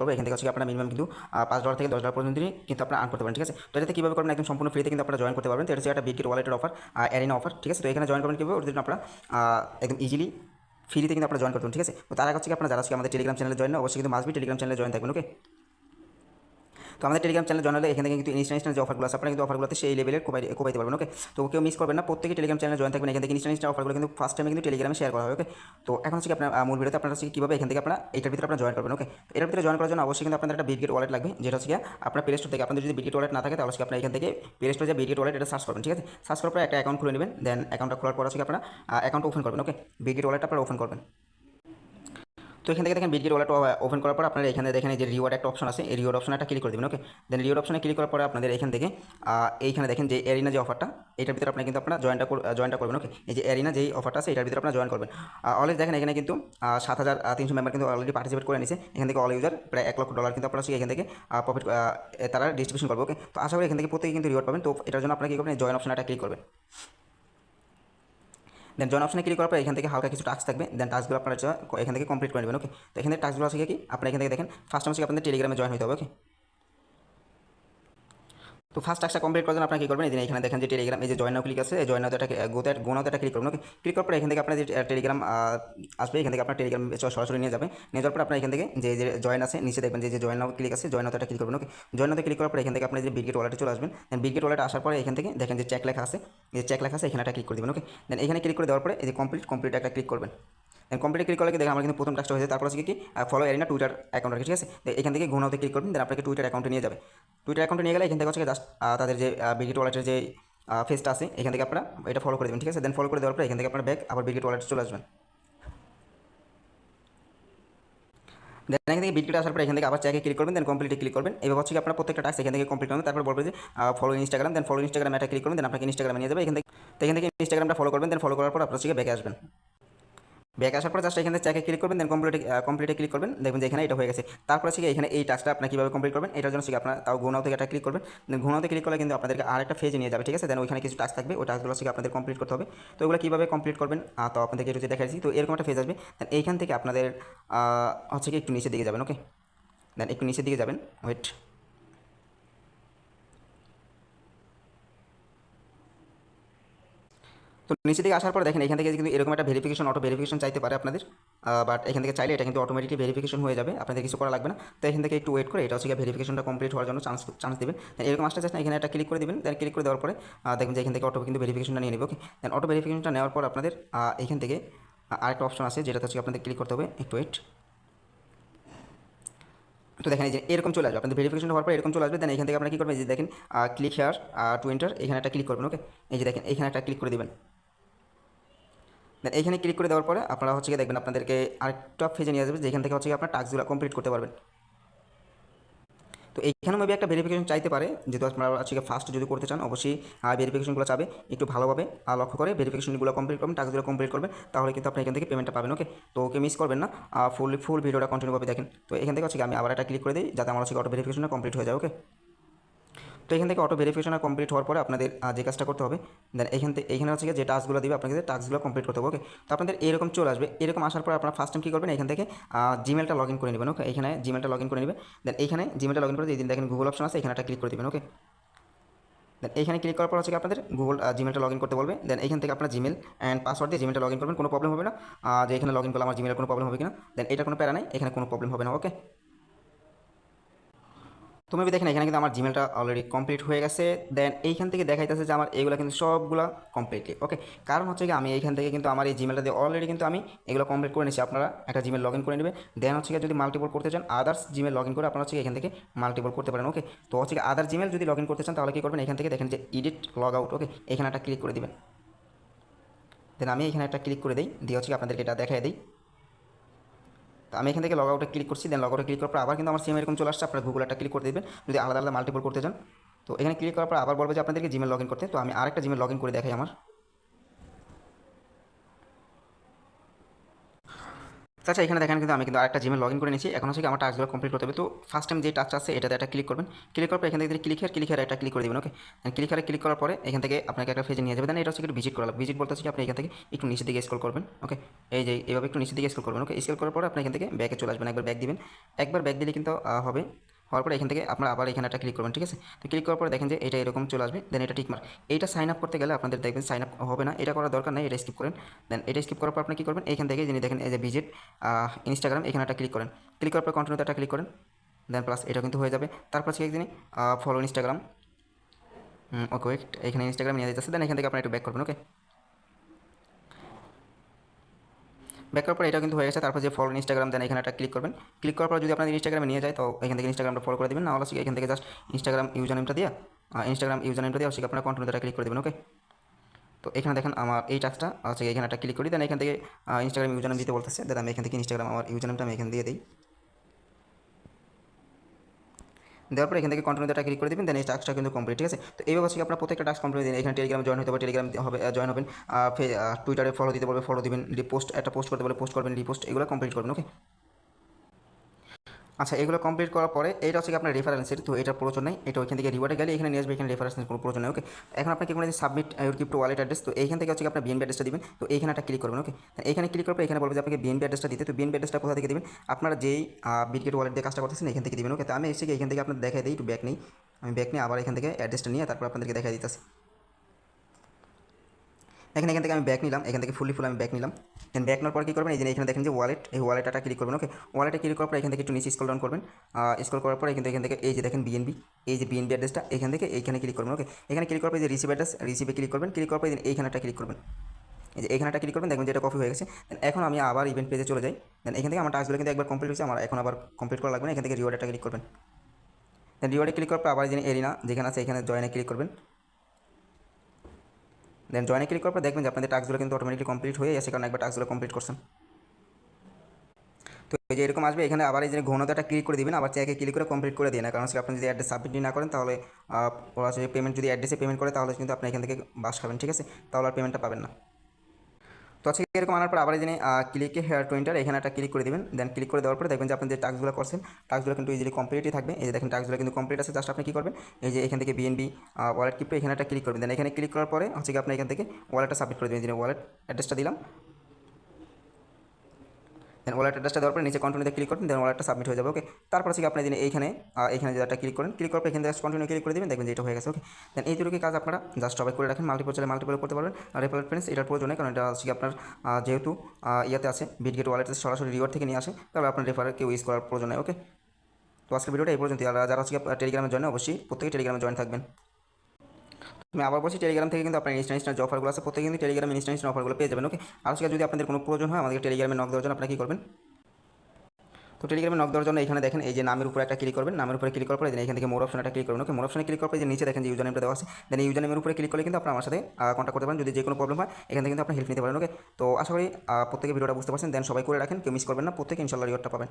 করব। এখান থেকে হচ্ছে আপনারা মিনিমাম কিন্তু পাঁচ ডলার থেকে দশ ডলার পর্যন্ত কিন্তু আপনারা আর্ন করতে পারেন, ঠিক আছে? তো এটাতে কীভাবে করবেন? একদম সম্পূর্ণ ফ্রিতে কিন্তু আপনারা জয়েন করতে পারবেন। তো এটা হচ্ছে একটা বিটকিট অফার অ্যারিনা অফার ঠিক আছে? তো এখানে জয়েন করবেন কীভাবে? ওর জন্য আপনারা একদম ইজিলি ফ্রিতে কিন্তু আপনারা জয়েন করতে ঠিক আছে? তো তার আগে হচ্ছে আপনারা যারা আজকে আমাদের টেলিগ্রাম চ্যানেলে জয়েন অবশ্যই কিন্তু মাসবি টেলিগ্রাম চ্যানেলে জয়েন থাকবেন ওকে তো আমাদের টেলিগ্রাম চ্যানেল জয়েন হলে এখান থেকে কিন্তু ইনস্ট্যান্ট যে অফারগুলো আছে, আপনারা কিন্তু অফারগুলোতে সেই লেভেলের কোপাই কোপাইতে পারবেন ওকে তো কেউ মিস করবেন না, প্রত্যেকে টেলিগ্রাম চ্যানেল জয়েন থাকবেন, এখান থেকে ইনস্ট্যান্ট অফারগুলো কিন্তু ফার্স্ট টাইমে কিন্তু টেলিগ্রামে শেয়ার করা হবে ওকে তো এখন হচ্ছে আপনার মূল ভিডিওতে আপনারা হচ্ছে কীভাবে এখান থেকে আপনারা, এটার ভিতরে আপনারা জয়েন করবেন ওকে তো এটার ভিতরে জয়েন করার জন্য অবশ্যই কিন্তু আপনাদের একটা বিটগেট ওয়ালেট লাগবে, যেটা হচ্ছে আপনার প্লে স্টোর থেকে আপনাদের যদি বিটগেট ওয়ালেট না থাকে, তাহলে আপনারা এখান থেকে প্লে স্টোরে যে বিটগেট ওয়ালেট এটা সার্চ করবেন, ঠিক আছে? সার্চ করার পর একটা অ্যাকাউন্ট খুলে নেবেন দেন অ্যাকাউন্টটা খোলার পর হচ্ছে আপনারা অ্যাকাউন্ট ওপেন করবেন ওকে বিটগেট ওয়ালেট আপনারা ওপেন করবেন। তো এখান থেকে দেখেন বিটগেট ওয়ালেট ওপেন করার পর আপনারা এখানে দেখেন যে রিওয়ার্ড একটা অপশন আছে। এই রিওয়ার্ড অপশনে একটা ক্লিক করে দেবেন ওকে দেন রিওয়ার্ড অপশনে ক্লিক করার পরে আপনাদের এখান থেকে এইখানে দেখেন যে এরিনা যে অফারটা এটার ভিতরে আপনারা কিন্তু আপনারা জয়েনটা জয়েনটা করবেন ওকে এই যে এরিনা যেই অফারটা আছে, এটার ভিতরে আপনারা জয়েন করবেন। অলরেডি দেখেন এখানে কিন্তু সাত হাজার তিনশো মেম্বার কিন্তু অলরেডি পার্টিসিপেট করে নিছে। এখান থেকে অল ইউজার প্রায় এক লক্ষ ডলার কিন্তু আপনারা এখান থেকে প্রফিট তারা ডিস্ট্রিবিউশন করবে ওকে তো আশা করি এখান থেকে প্রত্যেকে কিন্তু রিওয়ার্ড পাবেন। তো এটার জন্য আপনারা কী করবেন? জয়েন অপশনে একটা ক্লিক করবেন। দেন জয়েন অপশনে ক্লিক করার পর এখান থেকে হালকা কিছু টাস্ক থাকবে। দেন টাস্কগুলো আপনারা এখান থেকে কমপ্লিট করে নেবেন ওকে তো এখান থেকে টাস্কগুলো আছে কি? আপনারা এখান থেকে দেখেন ফার্স্ট হচ্ছে আপনাদের টেলিগ্রামে জয়েন হতে হবে ওকে তো ফার্স্ট টাস্কটা কমপ্লিট করার জন্য আপনারা কী করবেন? যে এখানে দেখেন যে টেলিগ্রাম এই যে জয়েন ক্লিক আছে, এই জয়েন এটা গোতে গোনাতে একটা ক্লিক করবেন ওকে ক্লিক করার পর এখান থেকে আপনার যে টেলিগ্রাম আসবে, এখান থেকে আপনার টেলিগ্রাম সরাসরি নিয়ে যাবে নিয়ে যাওয়ার পর আপনার এখান থেকে যে যে জয়েন আছে, নিচে দেখবেন যে যে জয়েন নাও ক্লিক আছে জয়েন নাও একটা ক্লিক করবেন ওকে জয়েন নাওতে ক্লিক করার পর এখান থেকে আপনার যে বিটগেট ওয়ালেটে চলে আসবেন দেন বিটগেট ওয়ালেট আসার পরে এখান থেকে দেখেন যে চেক লেখা আছে, এই চেক লেখা আছে, এখানে একটা ক্লিক করে দেবেন ওকে দেন এখানে ক্লিক করে দেওয়ার পরে এই যে কমপ্লিট কমপ্লিট একটা ক্লিক করবেন। দেন কমপ্লিট ক্লিক করলে দেখেন আমার কিন্তু প্রথম টাস্কটা হয়েছে তারপর হচ্ছে কি ফলো এরিনা টুইটার অ্যাকাউন্ট ঠিক আছে? এখান থেকে ঘুনাতে ক্লিক করবেন দেন আপনাকে টুইটার অ্যাকাউন্টে নিয়ে যাবে। টুইটার অ্যাকাউন্টে নিয়ে গেলে এখান থেকে হচ্ছে জাস্ট তাদের যে বিগেট ওয়ালেটের যে ফেসটা আছে, এখান থেকে আপনারা এটা ফলো করে দেবেন, ঠিক আছে? দেন ফলো করে দেওয়ার পর এখান থেকে আপনার ব্যাক আবার বিগেট ওয়ালেটে চলে আসবেন। দেন এখান থেকে বিটকিট আসার পর এখান থেকে আবার চেকে ক্লিক করবেন দেন কমপ্লিটে ক্লিক করবেন। এবার হচ্ছে কি আপনার প্রত্যেকটা টাস্ক এখান থেকে কমপ্লিট করবেন, তারপর বলবে যে follow Instagram then follow Instagram একটা ক্লিক করবেন দেন আপনাকে ইনস্টাগ্রামে নিয়ে যাবে। এখান থেকে এখান থেকে ইনস্টাগ্রামটা ফলো করবেন দেন ফলো করার পর আপনার হচ্ছে ব্যাকে আসবেন। ব্যাক আসার পর জাস্ট এখানে চেকে ক্লিক করবেন দেন কমপ্লিটে কমপ্লিটে ক্লিক করবেন। দেখবেন যে এখানে এটা হয়ে গেছে। তারপর হচ্ছে এখানে এই টাস্কটা আপনার কীভাবে কমপ্লিট করবেন, এটার জন্য কি আপনার তাও গুণাও থেকে একটা ক্লিক করবেন। দেন গুণাওতে ক্লিক করলে কিন্তু আপনাদেরকে আরেকটা ফেজে নিয়ে যাবে, ঠিক আছে? দেন ওইখানে কিছু টাস্ক থাকবে, ওই টাস্কগুলো হচ্ছে আপনাদের কমপ্লিট করতে হবে। তো ওগুলো কীভাবে কমপ্লিট করবেন? তো আপনাদেরকে একটু দেখাচ্ছি তো এরকম একটা ফেজ আসবে। দেন এইখান থেকে আপনাদের হচ্ছে কি একটু নিচের দিকে যাবেন ওকে দেন একটু নিচের দিকে যাবেন ওয়েট তো নিচে দিকে আসার পর দেখেন, এখান থেকে কিন্তু এরকম একটা ভেরিফিকেশন অটো ভেরিফিকেশন চাইতে পারে আপনাদের। বাট এখান থেকে চাইলে এটা কিন্তু অটোমেটিকলি ভেরিফিকেশন হয়ে যাবে, আপনাদের কিছু করা লাগবে না। তো এখান থেকে একটু ওয়েট করে, এটা হচ্ছে ভেরিফিকেশনটা কমপ্লিট হওয়ার জন্য চান্স চান্স দেবেন। এরকম আসতে চাচ্ছেন এখানে একটা ক্লিক করে দেবেন দেন ক্লিক করে দেওয়ার পরে দেখবেন যে এখান থেকে অটো কিন্তু ভেরিফিকেশনটা নিয়ে নেবে ওকে দেন অটো ভেরিফিকেশনটা নেওয়ার পর আপনাদের এখান থেকে আরেকটা অপশন আছে যেটা হচ্ছে আপনাদের ক্লিক করতে হবে, একটু ওয়েট তো দেখেন এই যে এরকম চলে আসবে, আপনাদের ভেরিফিকেশন হওয়ার পর এরকম চলে আসবে দেন এখান থেকে আপনারা কী করবেন যে দেখেন ক্লিক হেয়ার টু এন্টার এখানে একটা ক্লিক করবেন ওকে এই যে দেখেন, এখানে একটা ক্লিক করে দেবেন। দেন এখানে ক্লিক করে দেওয়ার পরে আপনারা হচ্ছে গিয়ে দেখবেন আপনাদেরকে আরেকটা ফেজে নিয়ে যাবে যেখান থেকে হচ্ছে আপনার টাস্কগুলো কমপ্লিট করতে পারবেন। তো এইখানে মেবি একটা ভেরিফিকেশন চাইতে পারে যেহেতু আপনারা আজকে ফার্স্ট যদি করতে চান অবশ্যই ভেরিফিকেশনগুলো চাবে একটু ভালোভাবে আহ, লক্ষ্য করে ভেরিফিকেশনগুলো কমপ্লিট করবেন টাস্কগুলো কমপ্লিট করবেন তাহলে কিন্তু আপনি এখান থেকে পেমেন্টটা পাবেন ওকে তো ওকে মিস করবেন না ফুল ফুল ভিডিওটা কন্টিনিউ করে দেখেন। তো এখান থেকে হচ্ছে আমি আবার একটা ক্লিক করে দিই যাতে আমার হচ্ছে অটো ভেরিফিকেশনটা কমপ্লিট হয়ে যায় ওকে তো এখান থেকে অটো ভেরিফিকেশন কমপ্লিট হওয়ার পরে আপনাদের যে কাজটা করতে হবে দেন এখান থেকে এখানে হচ্ছে যে টাস্কগুলো দিবে, আপনাকে টাস্কগুলো কমপ্লিট করতে হবে ওকে তো আপনাদের এরকম চলে আসবে, এরকম আসার পর আপনারা ফার্স্ট টাইম কী করবেন? এখান থেকে জিমেলটা লগ ইন করে নেবেন ওকে এখানে জিমেলটা লগ ইন করে নেবেন দেন এখানে জিমেলটা লগ ইন করে দিন দেখেন গুগল অপশন আছে, এখানে একটা ক্লিক করে দেবেন ওকে দেন এখানে ক্লিক করার পর হচ্ছে আপনাদের গুগল জিমেলটা লগ ইন করতে বলবে দেন এখান থেকে আপনার জিমেল অ্যান্ড পাসওয়ার্ড দিয়ে জিমেলটা লগ ইন করবেন, কোনো প্রবলেম হবে না যে এখানে লগ ইন করলে আমার জিমেলের কোনো প্রবলেম হবে কিনা দেন এটা কোনো প্যারা নেই, এখানে কোনো প্রবলেম হবে না ওকে তুমি দেখেন, এখানে কিন্তু আমার জিমেলটা অলরেডি কমপ্লিট হয়ে গেছে। দেন এইখান থেকে দেখাইতেছে যে আমার এগুলো কিন্তু সবগুলো কমপ্লিটলি ওকে কারণ হচ্ছে কি, আমি এইখান থেকে কিন্তু আমার এই জিমেলটা দিয়ে অলরেডি কিন্তু আমি এগুলো কমপ্লিট করে নিয়েছি। আপনারা একটা জিমেল লগ ইন করে নেবেন। দেন হচ্ছে কি, যদি মাল্টিপল করতে চান আদার্স জিমেল লগ ইন করে আপনারা হচ্ছে এখান থেকে মাল্টিপল করতে পারেন ওকে তো হচ্ছে কি আদার জিমেল যদি লগ ইন করতে চান, তাহলে কী করবেন? এখান থেকে দেখেন যে এডিট লগ আউট ওকে এখানে একটা ক্লিক করে দেবেন। দেন আমি এখানে একটা ক্লিক করে দিই, দিয়ে হচ্ছে আপনাদেরকে এটা দেখাই দিই। তো আমি এখান থেকে লগ আউটে ক্লিক করছি দেন লগ আউটে ক্লিক করার পর আবার কিন্তু আমার সেম এরকম চলে আসছে। আপনারা গুগল একটা ক্লিক করে দেবেন যদি আলাদা আলাদা মাল্টিপল করতে চান, তো এখানে ক্লিক করার পর আবার বলব যে আপনাদেরকে জিমেল লগ ইন করতে। তো আমি আরেকটা জিমেল লগ ইন করে দেখাই আমার। আচ্ছা এখানে দেখেন কিন্তু আমি কিন্তু আরেকটা জিমে লগ ইন করে নিয়েছি। এখন হচ্ছে আমার টাস্কগুলো কমপ্লিট করতে হবে। তো ফার্স্ট টাইম যে টাস্ক আছে, এটাতে একটা ক্লিক করবেন। ক্লিক করার পর এখান থেকে ক্লিক হেয়ার ক্লিক হেয়ার একটা ক্লিক করে দেবেন ওকে ক্লিক হেয়ারে ক্লিক করার পরে এখান থেকে আপনাকে একটা ফেজে নিয়ে যাবে। দেন এটা হচ্ছে একটু ভিজিট করা ভিজিট বলতে হচ্ছে আপনি এখান থেকে একটু নিচের দিকে স্কল করবেন ওকে এই যে এইভাবে একটু নিচের দিকে স্কল করবেন ওকে স্কল করার পর আপনি এখান থেকে ব্যাকে চলে আসবেন। একবার ব্যাক দিবেন। একবার ব্যাক দিলে কিন্তু হবে হওয়ার পরে এখান থেকে আপনার আবার এখানে একটা ক্লিক করবেন, ঠিক আছে? তো ক্লিক করার পরে দেখেন যে এটা এরকম চলে আসবে দেন এটা টিকমার এইটা সাইন আপ করতে গেলে আপনাদের দেখবেন সাইন আপ হবে না, এটা করার দরকার নেই, এটা স্কিপ করেন। দেন এটা স্কিপ করার পর আপনি কী করবেন? এখান থেকে যিনি দেখেন এই যে ভিজিট ইনস্টাগ্রাম এখানে একটা ক্লিক করেন। ক্লিক করার পর কন্টিনিউতে একটা ক্লিক করেন দেন প্লাস এটা কিন্তু হয়ে যাবে। তারপর হচ্ছে একদিনে ফলো ইনস্টাগ্রাম ওকে এখানে ইনস্টাগ্রাম নিয়ে যাচ্ছে দেন এখান থেকে আপনি একটু ব্যাক করবেন ওকে ব্যাক করার পর এটা কিন্তু হয়ে গেছে। তারপর যে ফলো ইনস্টাগ্রাম দেন এখানে একটা ক্লিক করবেন। ক্লিক করার পর যদি আপনাদের ইনস্টাগ্রামে নিয়ে যায়, তো এখান থেকে ইনস্টাগ্রামটা ফলো করে দেবেন। না হলে এখান থেকে জাস্ট ইনস্টাগ্রাম ইউজার নেমটা দিয়ে ইনস্টাগ্রাম ইউজার নেমটা দিয়ে আপনার কন্টিনিউটা ক্লিক করে দেবেন ওকে তো এখানে দেখেন আমার এই টাস্কটা আছে এখানে একটা ক্লিক করি দেন এখান থেকে ইনস্টাগ্রাম ইউজার নেম দিতে বলতেছে। দেন আমি এখান থেকে ইনস্টাগ্রাম আমার ইউজার নেমটা আমি এখানে দিয়ে দিই। দেওয়ার পর এখান থেকে কন্টিনিউ ডাটা ক্লিক করে দেবেন দেন এই টাস্কটা কিন্তু কমপ্লিট ঠিক আছে? তো এইভাবে হচ্ছে আপনার প্রত্যেকটা টাস্ক কমপ্লিট দিন, এখানে টেলিগ্রাম জয়েন হতে হবে টেলিগ্রাম হবে জয়েন হবেন টুইটারে ফলো দিতে বলবে ফলো দিবেন রিপোস্ট একটা পোস্ট করতে বলে পোস্ট করবেন রিপোস্ট এগুলো কমপ্লিট করবেন ওকে আচ্ছা এগুলো কমপ্লিট করার পরে এটা হচ্ছে আপনার রেফারেন্সের তো এটা প্রয়োজন নেই, এটা ওইখান থেকে রিওয়ার্ডে গেলে এখানে নিয়ে আসবে, এখানে রেফারেন্সের কোনো প্রয়োজন নেই ওকে এখন আপনাকে কোনো submit your crypto wallet address তো এইখান থেকে হচ্ছে আপনার বিএনপি অ্যাড্রেসটা দিবেন, তো এইখানে একটা ক্লিক করবেন ওকে এখানে ক্লিক পর এখানে বলবে যে আপনাকে বিএনপি অ্যাড্রেসটা দিতে, তো বিএনপি অ্যাড্রেসটা কোথা থেকে দিবেন? আপনারা যেই বিটগেট ওয়ালেট দিয়ে কাজটা করতেছেন, এখান থেকে দিবেন ওকে তো আমি এসে এখান থেকে আপনার দেখাই দিই, একটু ব্যাক নেই, আমি ব্যাক নিয়ে আবার এখান থেকে অ্যাড্রেসটা নিয়ে তারপর আপনাদেরকে দেখাই দিতেছি। এখানে এখান থেকে আমি ব্যাক নিলাম, এখান থেকে ফুলি ফুল আমি ব্যাক নিলাম। দেন ব্যাক নেওয়ার পর কী করবেন? এই যে এখানে দেখেন যে ওয়ালেট এই ওয়ালেটটা ক্লিক করবেন ওকে ওয়ালেটে ক্লিক করার পর এখান থেকে একটু নিচে স্ক্রল ডাউন করবেন। স্ক্রল করার পর এখান থেকে এখান থেকে, এই যে দেখেন বিএনবি এই যে বিএনবি অ্যাড্রেসটা এখান থেকে এইখানে ক্লিক করবেন ওকে এখানে ক্লিক করার পর যে রিসিভ অ্যাড্রেস রিসিভে ক্লিক করবেন ক্লিক করার পর এই যে ক্লিক করবেন। এই যে এখানে একটা ক্লিক করবেন, দেখবেন যে এটা কপি হয়ে গেছে। দেন এখন আমি আবার ইভেন্ট পেজে চলে যাই। দেন এখান থেকে আমার টাস্কগুলো কিন্তু একবার কমপ্লিট হয়েছে, আমার এখন আবার কমপ্লিট করা লাগবে না, এখান থেকে রিওয়ার্ডটা ক্লিক করবেন। দেন রিওয়ার্ডে ক্লিক করার পর আবার যিনি এরিনা যেখানে আছে, এখানে জয়েনে ক্লিক করবেন। দেন জয়েনে ক্লিক করার পর দেখবেন যে আপনাদের টাস্কগুলো কিন্তু অটোমেটিকলি কমপ্লিট হয়ে গেছে, কারণ একবার টাস্কগুলো কমপ্লিট করছেন। তো এই যে এরকম আসবে, এখানে আবার এই যে ঘনতাটা ক্লিক করে দেবেন, আবার চেকে ক্লিক করে কমপ্লিট করে দিন না কারণ আপনি যদি অ্যাড্রেস সাবমিট না করেন, তাহলে পেমেন্ট যদি অ্যাড্রেসে পেমেন্ট করে, তাহলে কিন্তু আপনি এখান থেকে বাস খাবেন, ঠিক আছে? তাহলে আর পেমেন্টটা পাবেন না। তো আজকে এরকম আনার পর আবার যে ক্লিকে হেয়ার টোয়েন্টার এখানে একটা ক্লিক করে দেবেন দেন ক্লিক করে দেওয়ার পরে দেখবেন যে আপনি যে টাস্কগুলো করছেন টাস্কগুলো কিন্তু ইজিলি কমপ্লিটই থাকবে। এই যে দেখেন টাস্কগুলো কিন্তু কমপ্লিট আছে জাস্ট আপনি কী করবেন, এই যে এখান থেকে বিএনবি ওয়ালেট কিপে এখানে একটা ক্লিক করবেন। দেন এখানে ক্লিক করার পরে হচ্ছে কি আপনি এখান থেকে ওয়ালেটটা সাবমিট করে দেবেন। যে ওয়ালেট অ্যাড্রেসটা দিলাম দেন ওয়ালেট অ্যাড্রেসটা দেওয়ার পরে নিচে কন্টিনিউতে ক্লিক করবেন দেন ওয়ালেটটা সাবমিট হয়ে যাবে ওকে তারপর হচ্ছে কি আপনি যিনি এইখানে এইখানে যে একটা ক্লিক করেন ক্লিক করার পর এখানে কন্টিনিউ ক্লিক করে দেবেন, দেখবেন যে এটা হয়ে গেছে ওকে দেন এই দুটোকে কাজ আপনারা জাস্ট সবাই করে রাখেন মাল্টিপল চাইলে মাল্টিপল করতে পারবেন। আর রেফারেল ফ্রেন্ডস এটার প্রয়োজন নেই, কারণ এটা হচ্ছে আপনার যেহেতু ইয়াতে আছে বিটগেট ওয়ালেটে সরাসরি রিওয়ার্ড থেকে নিয়ে আসে, তাহলে আপনার রেফারেল কেউ ইউজ করার প্রয়োজন নেই ওকে তো আজকের ভিডিওটা এই পর্যন্ত আর যারা হচ্ছে টেলিগ্রামের জয়েন অবশ্যই প্রত্যেকে টেলিগ্রামে জয়েন থাকবেন। আমি আবার বলছি টেলিগ্রাম থেকে কিন্তু আপনার ইনস্ট্যান্ট অফারগুলো আছে, প্রত্যেকে কিন্তু টেলিগ্রামে ইনস্ট্যান্ট অফারগুলো পেয়ে যাবেন ওকে আজকে যদি আপনাদের কোনো প্রয়োজন হয় আমাদের টেলিগ্রামে নক দেওয়ার জন্য আপনারা কী করবেন? তো টেলিগ্রামে নক দেওয়ার জন্য এখানে দেখেন, এই যে নামের উপরে একটা ক্লিক করবেন, নামের উপরে ক্লিক করার পরে এখান থেকে মোর একটা ক্লিক করবেন ওকে মোর অপশনে ক্লিক করার পরে, যে নিচে দেখেন যে ইউজার নেমটা দেওয়া আছে দেন ইউজার নেমের উপরে ক্লিক করলে কিন্তু আপনার আমার সাথে কন্ট্যাক্ট করতে পারেন, যদি যে কোনো প্রবলেম হয়, এখান থেকে কিন্তু আপনি হেল্প নিতে পারেন ওকে তো আশা করি প্রত্যেকে ভিডিওটা বুঝতে পারছেন দেন সবাই করে রাখেন, কেউ মিস করবেন না, প্রত্যেকে ইনশাল্লাহ রিওয়ার্ডটা পাবেন।